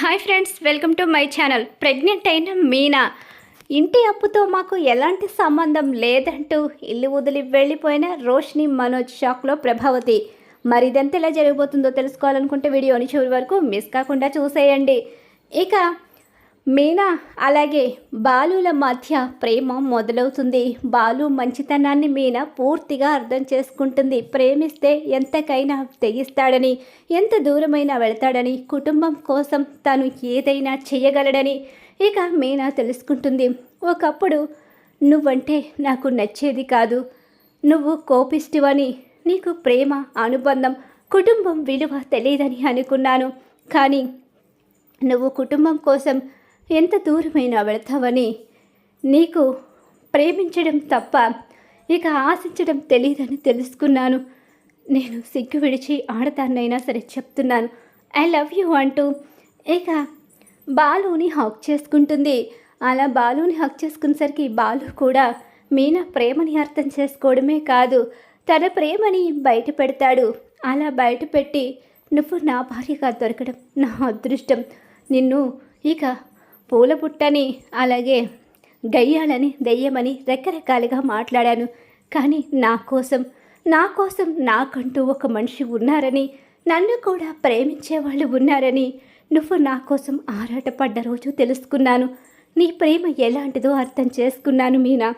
Hi friends welcome to my channel. Pregnant అయిన మీనా ఇంటి అప్పుతో మాకు ఎలాంటి సంబంధం లేదంటూ ఇల్లు వదిలి వెళ్ళిపోయిన రోష్ని మనోజ్ షాక్లో ప్రభావతి. మరి ఇదంతా ఎలా జరగబోతుందో తెలుసుకోవాలనుకుంటే వీడియోని చివరి వరకు మిస్ కాకుండా చూసేయండి. ఇక మీనా అలాగే బాలుల మధ్య ప్రేమ మొదలవుతుంది. బాలు మంచితనాన్ని మీనా పూర్తిగా అర్థం చేసుకుంటుంది. ప్రేమిస్తే ఎంతకైనా తెగిస్తాడని ఎంత దూరమైనా వెళ్తాడని కుటుంబం కోసం తను ఏదైనా చేయగలడని ఇక మీనా తెలుసుకుంటుంది. ఒకప్పుడు నువ్వంటే నాకు నచ్చేది కాదు. నువ్వు కోపిస్టివని నీకు ప్రేమ అనుబంధం కుటుంబం విలువ తెలియదని అనుకున్నాను. కానీ నువ్వు కుటుంబం కోసం ఎంత దూరమైనా వెళతావని నీకు ప్రేమించడం తప్ప ఇక ఆశించడం తెలియదని తెలుసుకున్నాను. నేను సిగ్గు విడిచి ఆడతానైనా సరే చెప్తున్నాను. ఐ లవ్ యూ అంటూ ఇక బాలుని హక్ చేసుకుంటుంది. అలా బాలుని హక్ చేసుకునేసరికి బాలు కూడా మీనా ప్రేమని అర్థం చేసుకోవడమే కాదు తన ప్రేమని బయట పెడతాడు అలా బయట పెట్టి నువ్వు నా భార్యగా దొరకడం నా అదృష్టం. నిన్ను ఇక పూల పుట్టని అలాగే గయ్యాలని దెయ్యమని రకరకాలుగా మాట్లాడాను. కానీ నా కోసం నా కోసం నాకంటూ ఒక మనిషి ఉన్నారని నన్ను కూడా ప్రేమించే వాళ్ళు ఉన్నారని నువ్వు నా కోసం ఆరాటపడ్డ రోజు తెలుసుకున్నాను. నీ ప్రేమ ఎలాంటిదో అర్థం చేసుకున్నాను మీనా.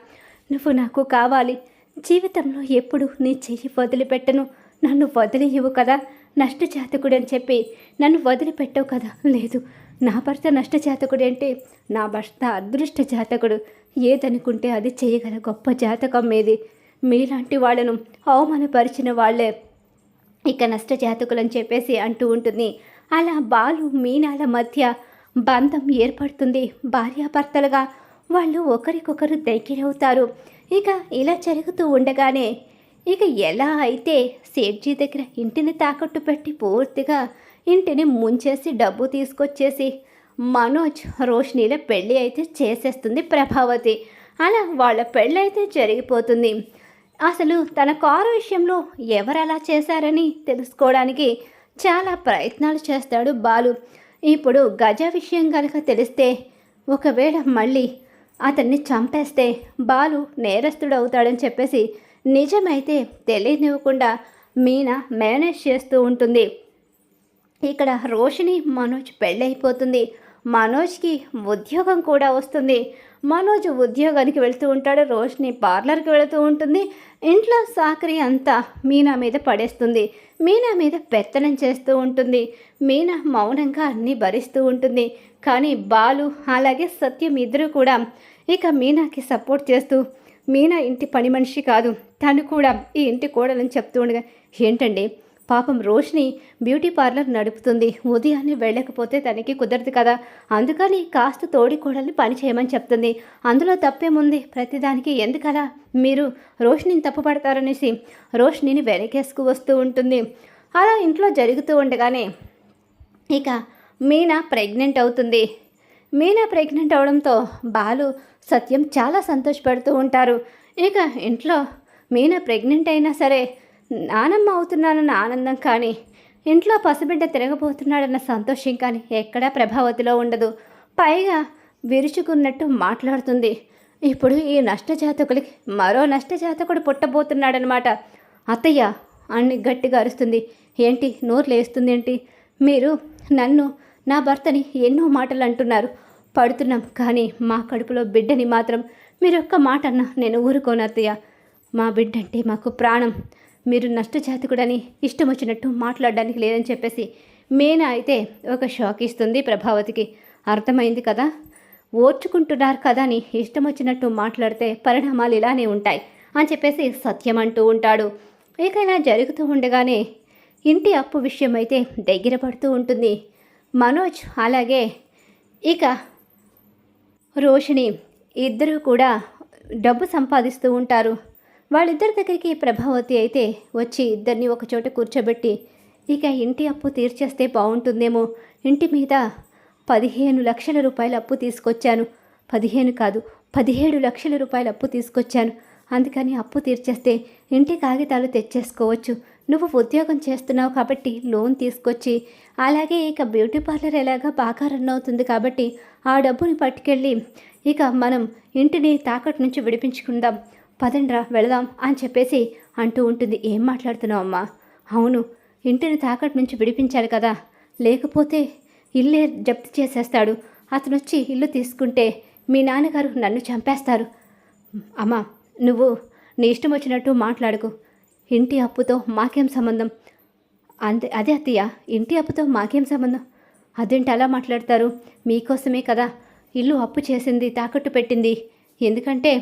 నువ్వు నాకు కావాలి. జీవితంలో ఎప్పుడు నీ చెయ్యి వదిలిపెట్టను. నన్ను వదిలేయవు కదా. నష్టజాతకుడని చెప్పి నన్ను వదిలిపెట్టవు కదా. లేదు నా భర్త నష్టజాతకుడు అంటే నా భర్త అదృష్ట జాతకుడు ఏదనుకుంటే అది చేయగల గొప్ప జాతకం ఏది? మీలాంటి వాళ్ళను అవమానపరిచిన వాళ్ళే ఇక నష్టజాతకులని చెప్పేసి అంటూ ఉంటుంది. అలా బాలు మీనాల మధ్య బంధం ఏర్పడుతుంది. భార్యాభర్తలుగా వాళ్ళు ఒకరికొకరు దగ్గరవుతారు. ఇక ఇలా జరుగుతూ ఉండగానే ఇక ఎలా అయితే సేట్జీ దగ్గర ఇంటిని తాకట్టు పెట్టి పూర్తిగా ఇంటిని ముంచేసి డబ్బు తీసుకొచ్చేసి మనోజ్ రోషినీల పెళ్ళి అయితే చేసేస్తుంది ప్రభావతి. అలా వాళ్ళ పెళ్ళి అయితే జరిగిపోతుంది. అసలు తన కారు విషయంలో ఎవరు అలా చేశారని తెలుసుకోవడానికి చాలా ప్రయత్నాలు చేస్తాడు బాలు. ఇప్పుడు గజ విషయం కనుక తెలిస్తే ఒకవేళ మళ్ళీ అతన్ని చంపేస్తే బాలు నేరస్తుడు అవుతాడని చెప్పేసి నిజమైతే తెలియనివ్వకుండా మీనా మేనేజ్ చేస్తూ ఉంటుంది. ఇక్కడ రోషిని మనోజ్ పెళ్ళైపోతుంది. మనోజ్కి ఉద్యోగం కూడా వస్తుంది. మనోజ్ ఉద్యోగానికి వెళ్తూ ఉంటాడు. రోషిని పార్లర్కి వెళుతూ ఉంటుంది. ఇంట్లో సాకరి అంతా మీనా మీద పడేస్తుంది. మీనా మీద పెత్తనం చేస్తూ ఉంటుంది. మీనా మౌనంగా అన్నీ భరిస్తూ ఉంటుంది. కానీ బాలు అలాగే సత్యం ఇద్దరు కూడా ఇక మీనాకి సపోర్ట్ చేస్తూ మీనా ఇంటి పని మనిషి కాదు. తను కూడా ఈ ఇంటి కోడలని చెప్తూ ఉండగా ఏంటండి? పాపం రోష్ని బ్యూటీ పార్లర్ నడుపుతుంది. ఉదయాన్నే వెళ్ళకపోతే తనకి కుదరదు కదా. అందుకని కాస్త తోడి కోడల్ని పని చేయమని చెప్తుంది. అందులో తప్పేముంది? ప్రతిదానికి ఎందుకలా? మీరు రోష్నిని తప్పుపడతారనేసి రోష్నిని వెనకేసుకు వస్తూ ఉంటుంది. అలా ఇంట్లో జరుగుతూ ఉండగానే ఇక మీనా ప్రెగ్నెంట్ అవుతుంది. మీనా ప్రెగ్నెంట్ అవడంతో బాలు సత్యం చాలా సంతోషపడుతూ ఉంటారు. ఇక ఇంట్లో మీనా ప్రెగ్నెంట్ అయినా సరే నానమ్మ అవుతున్నానన్న ఆనందం కానీ ఇంట్లో పసిబిడ్డ తిరగబోతున్నాడన్న సంతోషం కానీ ఎక్కడా ప్రభావతిలో ఉండదు. పైగా విరుచుకున్నట్టు మాట్లాడుతుంది. ఇప్పుడు ఈ నష్టజాతకులకి మరో నష్టజాతకుడు పుట్టబోతున్నాడనమాట అత్తయ్య అన్ని గట్టిగా అరుస్తుంది. ఏంటి నోరు లేస్తుంది ఏంటి మీరు నన్ను నా భర్తని ఎన్నో మాటలు అంటున్నారు. పడుతున్నాం కానీ మా కడుపులో బిడ్డని మాత్రం మీరు ఒక్క మాట అన్నా నేను ఊరుకోను అత్తయ్య. మా బిడ్డ అంటే మాకు ప్రాణం. మీరు నష్టజాతకుడని ఇష్టం వచ్చినట్టు మాట్లాడడానికి లేదని చెప్పేసి మేనా అయితే ఒక షాక్ ఇస్తుంది ప్రభావతికి. అర్థమైంది కదా? ఓర్చుకుంటున్నారు కదా అని ఇష్టం వచ్చినట్టు మాట్లాడితే పరిణామాలు ఇలానే ఉంటాయి అని చెప్పేసి సత్యం అంటూ ఉంటాడు. ఇక ఇలా జరుగుతూ ఉండగానే ఇంటి అప్పు విషయం అయితే దగ్గర పడుతూ ఉంటుంది. మనోజ్ అలాగే ఇక రోషిణి ఇద్దరూ కూడా డబ్బు సంపాదిస్తూ ఉంటారు. వాళ్ళిద్దరి దగ్గరికి ప్రభావతి అయితే వచ్చి ఇద్దరిని ఒకచోట కూర్చోబెట్టి ఇక ఇంటి అప్పు తీర్చేస్తే బాగుంటుందేమో. ఇంటి మీద పదిహేను లక్షల రూపాయల అప్పు తీసుకొచ్చాను. పదిహేను కాదు పదిహేడు లక్షల రూపాయల అప్పు తీసుకొచ్చాను. అందుకని అప్పు తీర్చేస్తే ఇంటి కాగితాలు తెచ్చేసుకోవచ్చు. నువ్వు ఉద్యోగం చేస్తున్నావు కాబట్టి లోన్ తీసుకొచ్చి అలాగే ఇక బ్యూటీ పార్లర్ ఎలాగా బాగా రన్ అవుతుంది కాబట్టి ఆ డబ్బుని పట్టుకెళ్ళి ఇక మనం ఇంటిని తాకట్టు నుంచి విడిపించుకుందాం. పదండ్రా వెళదాం అని చెప్పేసి అంటూ ఉంటుంది. ఏం మాట్లాడుతున్నావు అమ్మా? అవును ఇంటిని తాకట్టు నుంచి విడిపించాలి కదా. లేకపోతే ఇల్లే జప్తు చేసేస్తాడు. అతను వచ్చి ఇల్లు తీసుకుంటే మీ నాన్నగారు నన్ను చంపేస్తారు. అమ్మా నువ్వు నీ ఇష్టం వచ్చినట్టు మాట్లాడుకు. ఇంటి అప్పుతో మాకేం సంబంధం? అంతే అదే అత్తయ్య ఇంటి అప్పుతో మాకేం సంబంధం? అదేంటి అలా మాట్లాడతారు? మీకోసమే కదా ఇల్లు అప్పు చేసింది తాకట్టు పెట్టింది. ఎందుకంటే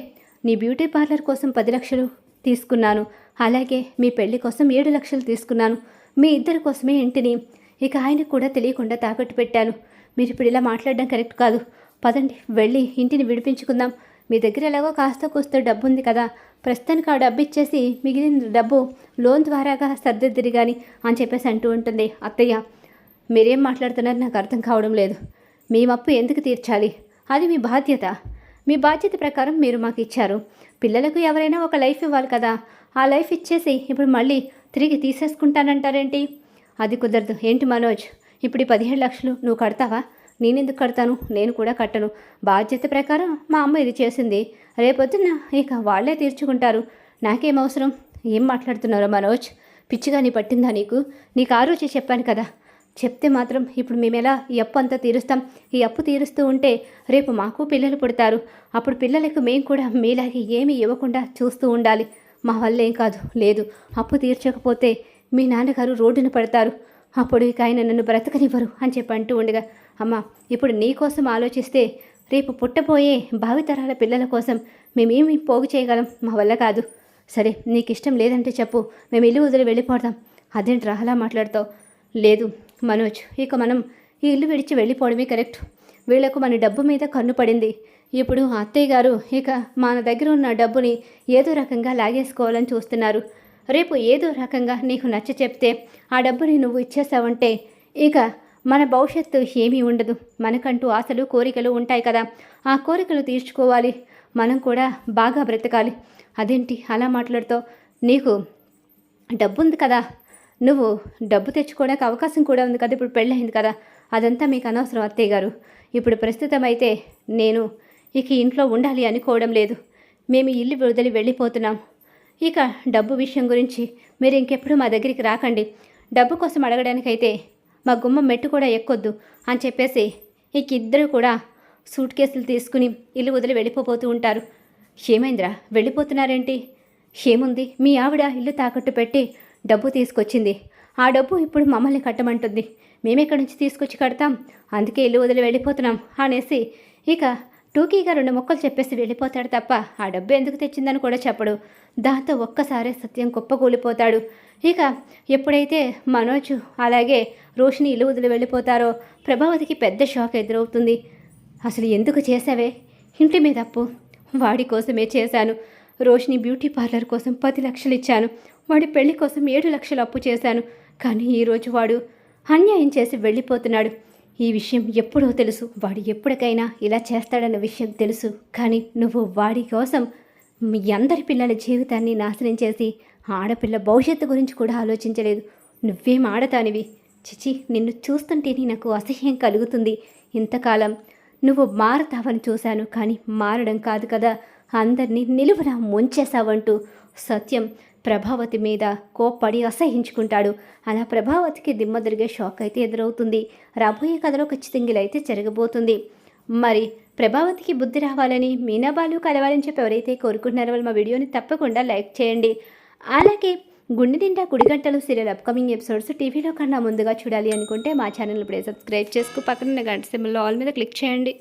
నీ బ్యూటీ పార్లర్ కోసం పది లక్షలు తీసుకున్నాను. అలాగే మీ పెళ్ళి కోసం ఏడు లక్షలు తీసుకున్నాను. మీ ఇద్దరి కోసమే ఇంటిని. ఇక ఆయనకు కూడా తెలియకుండా తాకట్టు పెట్టాను. మీరు ఇప్పుడు ఇలా మాట్లాడడం కరెక్ట్ కాదు. పదండి వెళ్ళి ఇంటిని విడిపించుకుందాం. మీ దగ్గర ఎలాగో కాస్త కూస్త డబ్బు ఉంది కదా. ప్రస్తుతానికి ఆ డబ్బు ఇచ్చేసి మిగిలిన డబ్బు లోన్ ద్వారాగా సర్దిద్దిరి కానీ అని చెప్పేసి అంటూ ఉంటుంది. అత్తయ్య మీరేం మాట్లాడుతున్నారు నాకు అర్థం కావడం లేదు. మీ అప్పు ఎందుకు తీర్చాలి? అది మీ బాధ్యత. మీ బాధ్యత ప్రకారం మీరు మాకు ఇచ్చారు. పిల్లలకు ఎవరైనా ఒక లైఫ్ ఇవ్వాలి కదా. ఆ లైఫ్ ఇచ్చేసి ఇప్పుడు మళ్ళీ తిరిగి తీసేసుకుంటానంటారేంటి? అది కుదరదు. ఏంటి మనోజ్? ఇప్పుడు ఈ పదిహేడు లక్షలు నువ్వు కడతావా? నేనెందుకు కడతాను? నేను కూడా కట్టను. బాధ్యత ప్రకారం మా అమ్మ ఇది చేసింది. రేపొద్దున ఇక వాళ్ళే తీర్చుకుంటారు. నాకేం అవసరం? ఏం మాట్లాడుతున్నారో మనోజ్? పిచ్చిగా నీ పట్టిందా నీకు? నీకు ఆ రోజే చెప్పాను కదా. చెప్తే మాత్రం ఇప్పుడు మేము ఎలా ఈ అప్పు అంతా తీరుస్తాం? ఈ అప్పు తీరుస్తూ ఉంటే రేపు మాకు పిల్లలు పుడతారు. అప్పుడు పిల్లలకు మేము కూడా మీలాగే ఏమీ ఇవ్వకుండా చూస్తూ ఉండాలి. మా వల్ల ఏం కాదు. లేదు. అప్పు తీర్చకపోతే మీ నాన్నగారు రోడ్డున పడతారు. అప్పుడు ఇక ఆయన నన్ను బ్రతకనివ్వరు అని చెప్పి అంటూ ఉండగా అమ్మ ఇప్పుడు నీ కోసం ఆలోచిస్తే రేపు పుట్టబోయే భావితరాల పిల్లల కోసం మేమేమి పోగు చేయగలం మా వల్ల కాదు. సరే నీకు ఇష్టం లేదంటే చెప్పు. మేము ఇల్లు వదిలి వెళ్ళిపోదాం అదేంటి అలా మాట్లాడతావు? లేదు మనోజ్ ఇక మనం ఈ ఇల్లు విడిచి వెళ్ళిపోవడమే కరెక్ట్. వీళ్ళకు మన డబ్బు మీద కన్ను పడింది. ఇప్పుడు అత్తయ్య గారు ఇక మన దగ్గర ఉన్న డబ్బుని ఏదో రకంగా లాగేసుకోవాలని చూస్తున్నారు. రేపు ఏదో రకంగా నీకు నచ్చ చెప్తే ఆ డబ్బుని నువ్వు ఇచ్చేసావంటే ఇక మన భవిష్యత్తు ఏమీ ఉండదు. మనకంటూ ఆశలు కోరికలు ఉంటాయి కదా. ఆ కోరికలు తీర్చుకోవాలి. మనం కూడా బాగా బ్రతకాలి. అదేంటి? అలా మాట్లాడుతావు? నీకు డబ్బు ఉంది కదా. నువ్వు డబ్బు తెచ్చుకోవడానికి అవకాశం కూడా ఉంది కదా. ఇప్పుడు పెళ్ళయింది కదా. అదంతా మీకు అనవసరం అత్తయ్య గారు. ఇప్పుడు ప్రస్తుతం అయితే నేను ఇక ఇంట్లో ఉండాలి అనుకోవడం లేదు. మేము ఇల్లు వదిలి వెళ్ళిపోతున్నాం. ఇక డబ్బు విషయం గురించి మీరు ఇంకెప్పుడు మా దగ్గరికి రాకండి. డబ్బు కోసం అడగడానికైతే మా గుమ్మ మెట్టు కూడా ఎక్కొద్దు అని చెప్పేసి ఇక ఇద్దరు కూడా సూట్ కేసులు తీసుకుని ఇల్లు వదిలి వెళ్ళిపోతూ ఉంటారు. ఏమైందిరా? వెళ్ళిపోతున్నారేంటి? ఏముంది? మీ ఆవిడ ఇల్లు తాకట్టు పెట్టి డబ్బు తీసుకొచ్చింది. ఆ డబ్బు ఇప్పుడు మమ్మల్ని కట్టమంటుంది. మేమెక్కడి నుంచి తీసుకొచ్చి కడతాం? అందుకే ఇల్లు వదిలి వెళ్ళిపోతున్నాం అనేసి ఇక టూకీగా రెండు మొక్కలు చెప్పేసి వెళ్ళిపోతాడు తప్ప ఆ డబ్బు ఎందుకు తెచ్చిందని కూడా చెప్పడు. దాంతో ఒక్కసారే సత్యం కుప్పకూలిపోతాడు. ఇక ఎప్పుడైతే మనోజ్ అలాగే రోషిని ఇల్లు వదిలి వెళ్ళిపోతారో ప్రభావతికి పెద్ద షాక్ ఎదురవుతుంది. అసలు ఎందుకు చేసావే ఇంటి మీద అప్పు. వాడి కోసమే చేశాను. రోషిని బ్యూటీ పార్లర్ కోసం పది లక్షలు ఇచ్చాను. వాడి పెళ్ళి కోసం ఏడు లక్షలు అప్పు చేశాను. కానీ ఈరోజు వాడు అన్యాయం చేసి వెళ్ళిపోతున్నాడు. ఈ విషయం ఎప్పుడో తెలుసు. వాడు ఎప్పటికైనా ఇలా చేస్తాడన్న విషయం తెలుసు. కానీ నువ్వు వాడి కోసం మీ అందరి పిల్లల జీవితాన్ని నాశనం చేసి ఆడపిల్ల భవిష్యత్తు గురించి కూడా ఆలోచించలేదు. నువ్వేం ఆడతానివి చిచి నిన్ను చూస్తుంటేనే నాకు అసహ్యం కలుగుతుంది. ఇంతకాలం నువ్వు మారతావని చూశాను. కానీ మారడం కాదు కదా. అందరినీ నిలువున ముంచేశావంటూ సత్యం ప్రభావతి మీద కోప్పడి అసహించుకుంటాడు. అలా ప్రభావతికి దిమ్మ తిరిగే షాక్ అయితే ఎదురవుతుంది. రాబోయే కథలో ఖచ్చితంగా అయితే జరగబోతుంది. మరి ప్రభావతికి బుద్ధి రావాలని మీనాబాలు కలవాలని చెప్పి ఎవరైతే కోరుకుంటున్నారో వాళ్ళు మా వీడియోని తప్పకుండా లైక్ చేయండి. అలాగే గుండె నిండా కుడిగంటలు సీరియల్ అప్కమింగ్ ఎపిసోడ్స్ టీవీలో కన్నా ముందుగా చూడాలి అనుకుంటే మా ఛానల్ ఇప్పుడే సబ్స్క్రైబ్ చేసుకు పక్కన గంట సింబల్లో ఆల్ మీద క్లిక్ చేయండి.